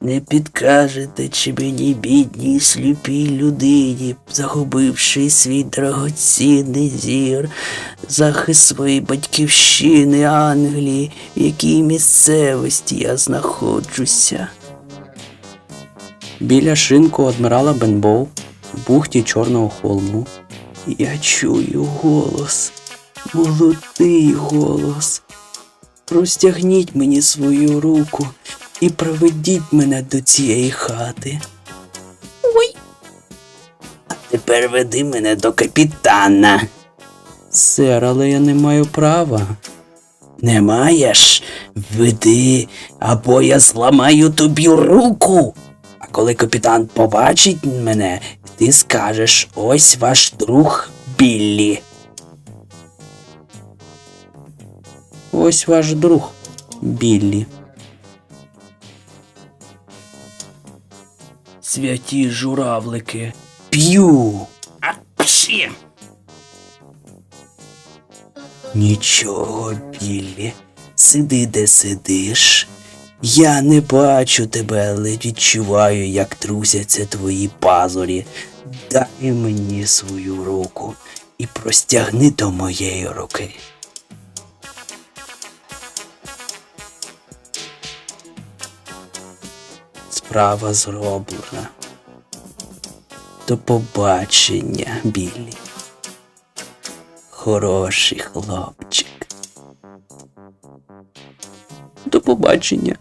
Не підкажете, чи мені бідній сліпій людині, загубивши свій дорогоцінний зір, захист своєї батьківщини Англії, в якій місцевості я знаходжуся. Біля шинку адмірала Бенбоу, в бухті Чорного холму. Я чую голос, молодий голос. Простягніть мені свою руку і проведіть мене до цієї хати. Ой. А тепер веди мене до капітана. Сер, але я не маю права. Не маєш? Веди, або я зламаю тобі руку. А коли капітан побачить мене, ти скажеш ось ваш друг Біллі. Ось ваш друг, Біллі. Святі журавлики. П'ю. А пші. Нічого, Біллі. Сиди, де сидиш. Я не бачу тебе, але відчуваю, як трусяться твої пазурі. Дай мені свою руку і простягни до моєї руки. Справа зроблена. До побачення, білі. Хороший хлопчик. До побачення.